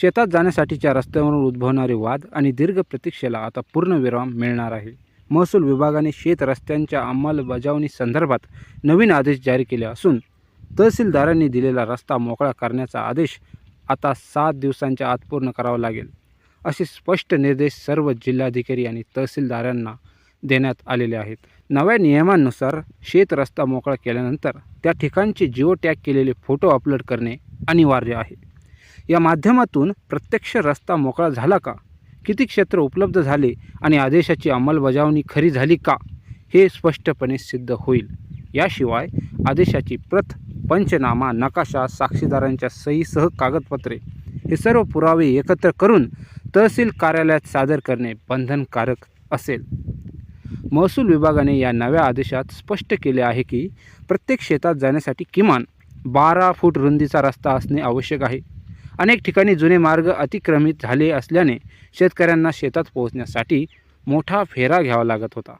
शेतात जाण्यासाठीच्या रस्त्यावरून उद्भवणारे वाद आणि दीर्घ प्रतीक्षेला आता पूर्णविराम मिळणार आहे. महसूल विभागाने शेत रस्त्यांच्या अंमलबजावणी संदर्भात नवीन आदेश जारी केले असून तहसीलदारांनी दिलेला रस्ता मोकळा करण्याचा आदेश आता सात दिवसांच्या आत पूर्ण करावा लागेल असे स्पष्ट निर्देश सर्व जिल्हाधिकारी आणि तहसीलदारांना देण्यात आलेले आहेत. नव्या नियमांनुसार शेत रस्ता मोकळा केल्यानंतर त्या ठिकाणचे जिओ टॅग केलेले फोटो अपलोड करणे अनिवार्य आहे. या माध्यमातून प्रत्यक्ष रस्ता मोकळा झाला का? किती क्षेत्र उपलब्ध झाले आणि आदेशाची अंमलबजावणी खरी झाली का? हे स्पष्टपणे सिद्ध होईल. याशिवाय आदेशाची प्रत पंचनामा नकाशा साक्षीदारांच्या सहीसह कागदपत्रे हे सर्व पुरावे एकत्र करून तहसील कार्यालयात सादर करणे बंधनकारक असेल. महसूल विभागाने या नव्या आदेशात स्पष्ट केले आहे की प्रत्येक शेतात जाण्यासाठी किमान बारा फूट रुंदीचा रस्ता असणे आवश्यक आहे. अनेक ठिकाणी जुने मार्ग अतिक्रमित झाले असल्याने शेतकऱ्यांना शेतात पोहोचण्यासाठी मोठा फेरा घ्यावा लागत होता.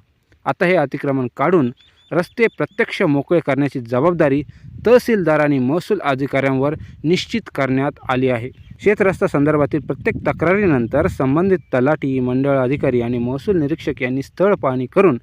आता हे अतिक्रमण काढून रस्ते प्रत्यक्ष मोकळे करण्याची जबाबदारी तहसीलदार आणि महसूल अधिकाऱ्यांवर निश्चित करण्यात आली आहे. शेतरस्ता संदर्भातील प्रत्येक तक्रारीनंतर संबंधित तलाठी मंडळ अधिकारी आणि महसूल निरीक्षक यांनी स्थळ पाहणी करून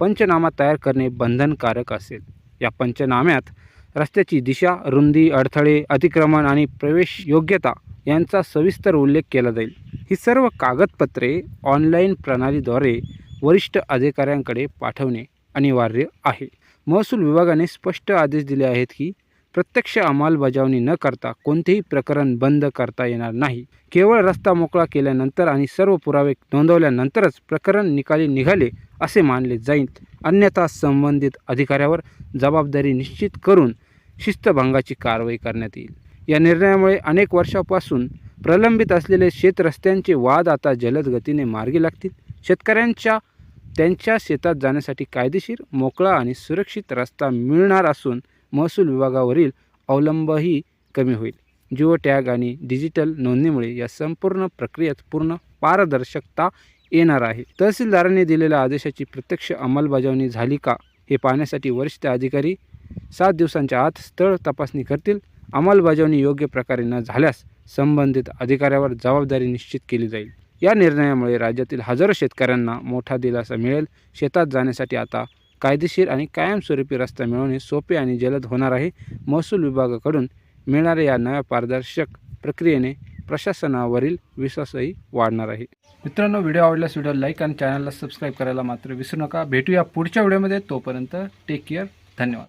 पंचनामा तयार करणे बंधनकारक असेल. या पंचनाम्यात रस्त्याची दिशा रुंदी अडथळे अतिक्रमण आणि प्रवेश योग्यता यांचा सविस्तर उल्लेख केला जाईल. ही सर्व कागदपत्रे ऑनलाईन प्रणालीद्वारे वरिष्ठ अधिकाऱ्यांकडे पाठवणे अनिवार्य आहे. महसूल विभागाने स्पष्ट आदेश दिले आहेत की प्रत्यक्ष अंमलबजावणी न करता कोणतेही प्रकरण बंद करता येणार नाही. केवळ रस्ता मोकळा केल्यानंतर आणि सर्व पुरावे नोंदवल्यानंतरच प्रकरण निकाली निघाले असे मानले जाईल. अन्यथा संबंधित अधिकाऱ्यावर जबाबदारी निश्चित करून शिस्तभंगाची कारवाई करण्यात येईल. या निर्णयामुळे अनेक वर्षापासून प्रलंबित असलेले शेतरस्त्यांचे वाद आता जलद गतीने मार्गी लागतील. शेतकऱ्यांच्या त्यांच्या शेतात जाण्यासाठी कायदेशीर मोकळा आणि सुरक्षित रस्ता मिळणार असून महसूल विभागावरील अवलंबही कमी होईल. जिओ टॅग आणि डिजिटल नोंदणीमुळे या संपूर्ण प्रक्रियेत पूर्ण पारदर्शकता येणार आहे. तहसीलदारांनी दिलेल्या आदेशाची प्रत्यक्ष अंमलबजावणी झाली का हे पाहण्यासाठी वरिष्ठ अधिकारी सात दिवसांच्या आत स्थळ तपासणी करतील. अंमलबजावणी योग्य प्रकारे न झाल्यास संबंधित अधिकाऱ्यावर जबाबदारी निश्चित केली जाईल. या निर्णयामुळे राज्यातील हजारो शेतकऱ्यांना मोठा दिलासा मिळेल. शेतात जाण्यासाठी आता कायदेशीर आणि कायमस्वरूपी रस्ता मिळवणे सोपे आणि जलद होणार आहे. महसूल विभागाकडून मिळणाऱ्या या नव्या पारदर्शक प्रक्रियेने प्रशासनावरील विश्वासही वाढणार आहे. मित्रांनो व्हिडिओ आवडल्यास व्हिडिओ लाईक आणि चॅनलला सबस्क्राईब करायला मात्र विसरू नका. भेटूया पुढच्या व्हिडिओमध्ये. तोपर्यंत टेक केअर धन्यवाद.